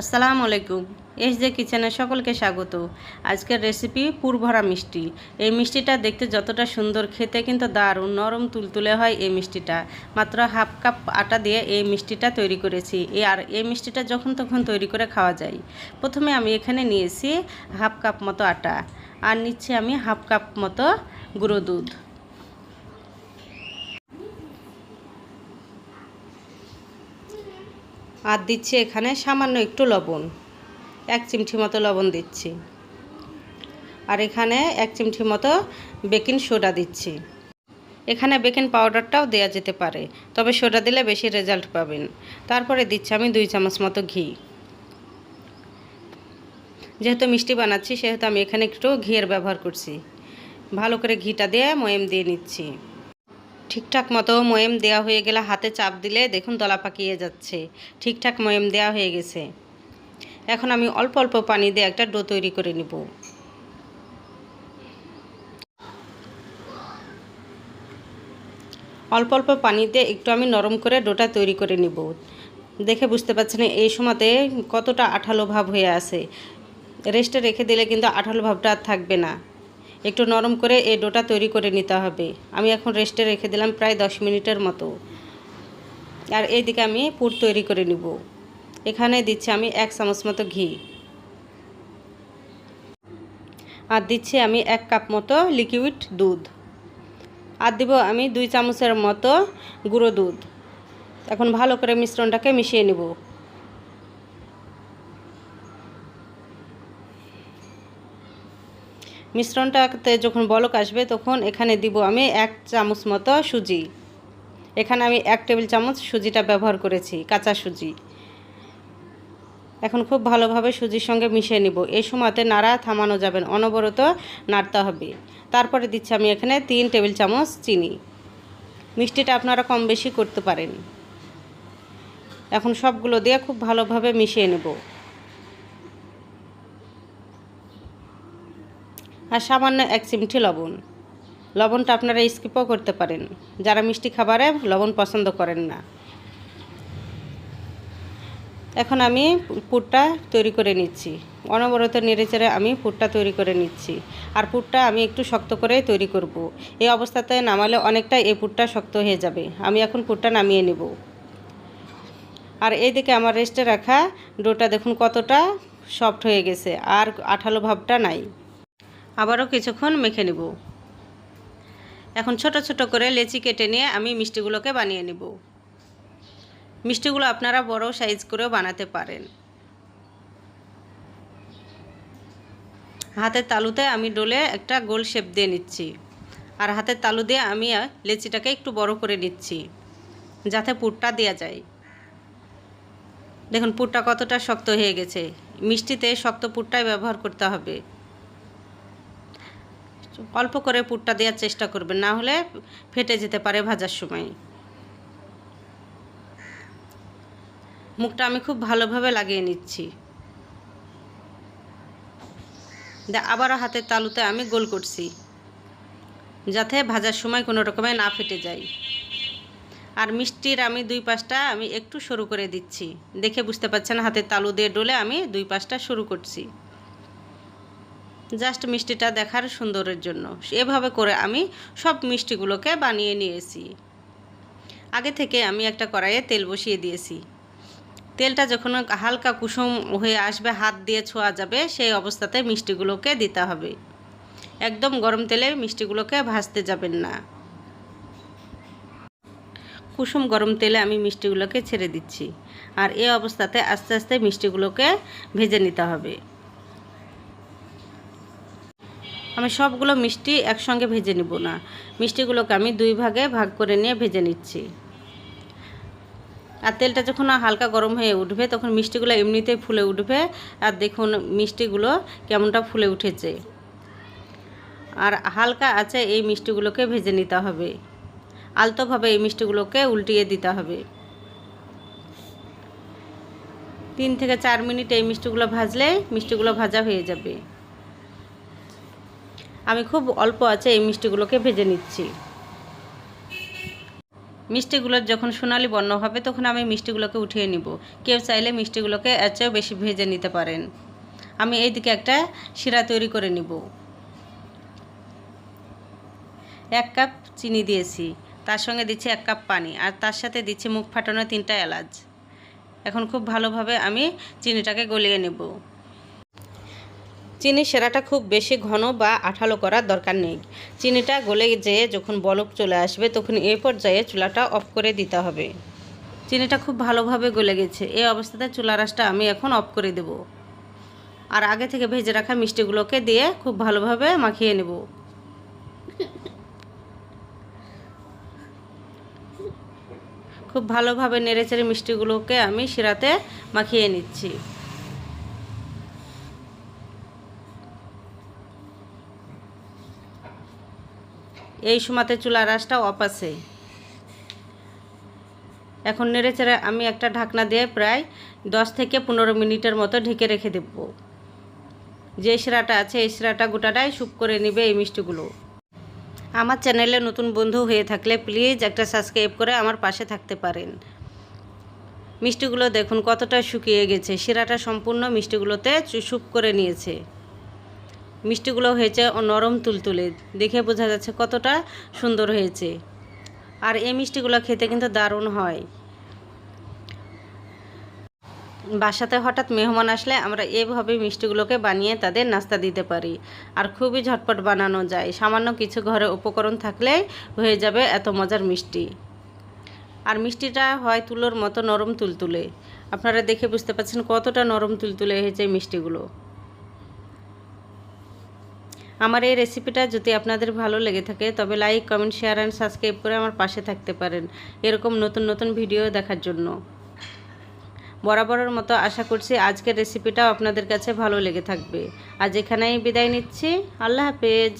আসসালামু আলাইকুম। S J কিচেনে সকলকে স্বাগত। আজকের রেসিপি পুরভরা মিষ্টি। এই মিষ্টিটা দেখতে যতটা সুন্দর, খেতে কিন্তু দারুণ নরম তুলতুলে হয় এই মিষ্টিটা। মাত্র হাফ কাপ আটা দিয়ে এই মিষ্টিটা তৈরি করেছি। আর এই মিষ্টিটা যখন তখন তৈরি করে খাওয়া যায়। প্রথমে আমি এখানে নিয়েছি হাফ কাপ মতো আটা। আর নিচ্ছি আমি হাফ কাপ মতো গুঁড়ো দুধ। আর দিচ্ছি এখানে সামান্য একটু লবণ। এক চিমটি মতো লবণ দিচ্ছি। আর এখানে এক চিমটি মতো বেকিং সোডা দিচ্ছি। এখানে বেকিং পাউডারটাও দেওয়া যেতে পারে, তবে সোডা দিলে বেশি রেজাল্ট পাবেন। তারপরে দিচ্ছি আমি দুই চামচ মতো ঘি। যেহেতু মিষ্টি বানাচ্ছি, সেহেতু আমি এখানে একটু ঘিয়ের ব্যবহার করছি। ভালো করে ঘিটা দিয়ে ময়েম দিয়ে নিচ্ছি। ঠিকঠাক মতো ময়েম দেওয়া হয়ে গেলে হাতে চাপ দিলে দেখুন দলা পাকিয়ে যাচ্ছে। ঠিকঠাক ময়েম দেওয়া হয়ে গেছে। এখন আমি অল্প অল্প পানি দিয়ে একটা ডো তৈরি করে নিব। অল্প অল্প পানি দিয়ে একটু আমি নরম করে ডোটা তৈরি করে নিব। দেখে বুঝতে পারছেন এই সময়তে কতটা আঠালো ভাব হয়ে আছে। রেস্টে রেখে দিলে কিন্তু আঠালো ভাবটা আর থাকবে না। একটু নরম করে এই ডোটা তৈরি করে নিতে হবে। আমি এখন রেস্টে রেখে দিলাম প্রায় দশ মিনিটের মতো। আর এইদিকে আমি পুর তৈরি করে নিব। এখানে দিচ্ছি আমি এক চামচ মতো ঘি। আর দিচ্ছি আমি এক কাপ মতো লিকুইড দুধ। আর দিব আমি দুই চামচের মতো গুঁড়ো দুধ। এখন ভালো করে মিশ্রণটাকে মিশিয়ে নেব। মিশ্রণটাতে যখন বলক আসবে, তখন এখানে দিব আমি এক চামচ মতো সুজি। এখানে আমি এক টেবিল চামচ সুজিটা ব্যবহার করেছি, কাঁচা সুজি। এখন খুব ভালোভাবে সুজির সঙ্গে মিশিয়ে নিব। এই সময়তে নাড়া থামানো যাবেন অনবরত নাড়তে হবে। তারপরে দিচ্ছি আমি এখানে তিন টেবিল চামচ চিনি। মিষ্টিটা আপনারা কম বেশি করতে পারেন। এখন সবগুলো দিয়ে খুব ভালোভাবে মিশিয়ে নেব। আর সামান্য এক চিমটি লবণ। লবণটা আপনারা স্কিপও করতে পারেন। যারা মিষ্টি খাবারে লবণ পছন্দ করেন না। এখন আমি পুরটা তৈরি করে নিচ্ছি। অনবরত নেড়েচেড়ে আমি পুরটা তৈরি করে নিচ্ছি। আর পুরটা আমি একটু শক্ত করে তৈরি করব। এই অবস্থাতে নামালে অনেকটা এই পুরটা শক্ত হয়ে যাবে। আমি এখন পুরটা নামিয়ে নেব। আর এইদিকে আমার রেস্টে রাখা ডোটা দেখুন কতটা সফট হয়ে গেছে। আর আঠালো ভাবটা নাই। আবারও কিছুক্ষণ মেখে নেব। এখন ছোট ছোট করে লেচি কেটে নিয়ে আমি মিষ্টিগুলোকে বানিয়ে নেব। মিষ্টিগুলো আপনারা বড় সাইজ করেও বানাতে পারেন। হাতের তালুতে আমি ডোলে একটা গোল শেপ দিয়ে নিচ্ছি। আর হাতের তালু দিয়ে আমি লেচিটাকে একটু বড় করে নিচ্ছি, যাতে পুরটা দেওয়া যায়। দেখুন, পুরটা কতটা শক্ত হয়ে গেছে। মিষ্টিতে শক্ত পুরটাই ব্যবহার করতে হবে। অল্প করে পুরটা দেওয়ার চেষ্টা করবেন, না হলে ফেটে যেতে পারে ভাজার সময়। মুখটা আমি খুব ভালোভাবে লাগিয়ে নিচ্ছি। আবারও হাতের তালুতে আমি গোল করছি, যাতে ভাজার সময় কোনো রকমে না ফেটে যায়। আর মিষ্টির আমি দুই পাশটা আমি একটু সরু করে দিচ্ছি। দেখে বুঝতে পারছেন হাতের তালু দিয়ে ডলে আমি দুই পাশটা শুরু করছি। জাস্ট মিষ্টিটা দেখার সুন্দরের জন্য। এভাবে করে আমি সব মিষ্টিগুলোকে বানিয়ে নিয়েছি। আগে থেকে আমি একটা কড়াইয়ে তেল বসিয়ে দিয়েছি। তেলটা যখন হালকা কুসুম হয়ে আসবে, হাত দিয়ে ছোঁয়া যাবে, সেই অবস্থাতে মিষ্টিগুলোকে দিতে হবে। একদম গরম তেলে মিষ্টিগুলোকে ভাজতে যাবেন না। কুসুম গরম তেলে আমি মিষ্টিগুলোকে ছেড়ে দিচ্ছি। আর এই অবস্থাতে আস্তে আস্তে মিষ্টিগুলোকে ভেজে নিতে হবে। আমি সবগুলো মিষ্টি একসঙ্গে ভেজে নিব না। মিষ্টিগুলোকে আমি দুই ভাগে ভাগ করে নিয়ে ভেজে নিচ্ছি। আর তেলটা যখন হালকা গরম হয়ে উঠবে, তখন মিষ্টিগুলো এমনিতেই ফুলে উঠবে। আর দেখুন মিষ্টিগুলো কেমনটা ফুলে উঠেছে। আর হালকা আছে এই মিষ্টিগুলোকে ভেজে নিতে হবে। আলতোভাবে এই মিষ্টিগুলোকে উল্টিয়ে দিতে হবে। তিন থেকে চার মিনিট এই মিষ্টিগুলো ভাজলে মিষ্টিগুলো ভাজা হয়ে যাবে। আমি খুব অল্প আছে এই মিষ্টিগুলোকে ভেজে নিচ্ছি। মিষ্টিগুলোর যখন সোনালি বর্ণ হবে, তখন আমি মিষ্টিগুলোকে উঠিয়ে নিব। কেউ চাইলে মিষ্টিগুলোকে এর চেয়েও বেশি ভেজে নিতে পারেন। আমি এইদিকে একটা শিরা তৈরি করে নিব। এক কাপ চিনি দিয়েছি। তার সঙ্গে দিচ্ছি এক কাপ পানি। আর তার সাথে দিচ্ছি মুখ ফাটানো তিনটা এলাচ। এখন খুব ভালোভাবে আমি চিনিটাকে গলিয়ে নেব। চিনি সেরাটা খুব বেশি ঘন বা আঠালো করার দরকার নেই। চিনিটা গলে যেয়ে যখন বলক চলে আসবে, তখন এই পর্যায়ে চুলাটা অফ করে দিতে হবে। চিনিটা খুব ভালোভাবে গলে গেছে। এই অবস্থাতে চুলা রাসটা আমি এখন অফ করে দেব। আর আগে থেকে ভেজে রাখা মিষ্টিগুলোকে দিয়ে খুব ভালোভাবে মাখিয়ে নেব। খুব ভালোভাবে নেড়েচেড়ে মিষ্টিগুলোকে আমি শিরাতে মাখিয়ে নিচ্ছি। এই সময়তে চুলার আঁচটা অফ আছে। এখন নেড়েচেড়ে আমি একটা ঢাকনা দিয়ে প্রায় দশ থেকে পনেরো মিনিটের মতো ঢেকে রেখে দেব। যে শিরাটা আছে, এই শিরাটা গোটাটাই সুপ করে নেবে এই মিষ্টিগুলো। আমার চ্যানেলে নতুন বন্ধু হয়ে থাকলে প্লিজ একটা সাবস্ক্রাইব করে আমার পাশে থাকতে পারেন। মিষ্টিগুলো দেখুন কতটা শুকিয়ে গেছে। শিরাটা সম্পূর্ণ মিষ্টিগুলোতে সুপ করে নিয়েছে। মিষ্টিগুলো হয়েছে নরম তুলতুলে। দেখে বোঝা যাচ্ছে কতটা সুন্দর হয়েছে। আর এই মিষ্টিগুলো খেতে কিন্তু দারুণ হয়। বাসাতে হঠাৎ মেহমান আসলে আমরা এভাবে মিষ্টিগুলোকে বানিয়ে তাদের নাস্তা দিতে পারি। আর খুবই ঝটপট বানানো যায়। সামান্য কিছু ঘরে উপকরণ থাকলেই হয়ে যাবে এত মজার মিষ্টি। আর মিষ্টিটা হয় তুলোর মতো নরম তুলতুলে। আপনারা দেখে বুঝতে পারছেন কতটা নরম তুলতুলে হয়েছে মিষ্টিগুলো। আমার এই রেসিপিটা যদি আপনাদের ভালো লেগে থাকে, তবে like comment share and subscribe করে আমার পাশে থাকতে পারেন এরকম নতুন নতুন ভিডিও দেখার জন্য। বরাবরের মতো আশা করছি আজকের রেসিপিটাও আপনাদের কাছে ভালো লেগে থাকবে। আজ এখানেই বিদায় নিচ্ছি। আল্লাহ হাফেজ।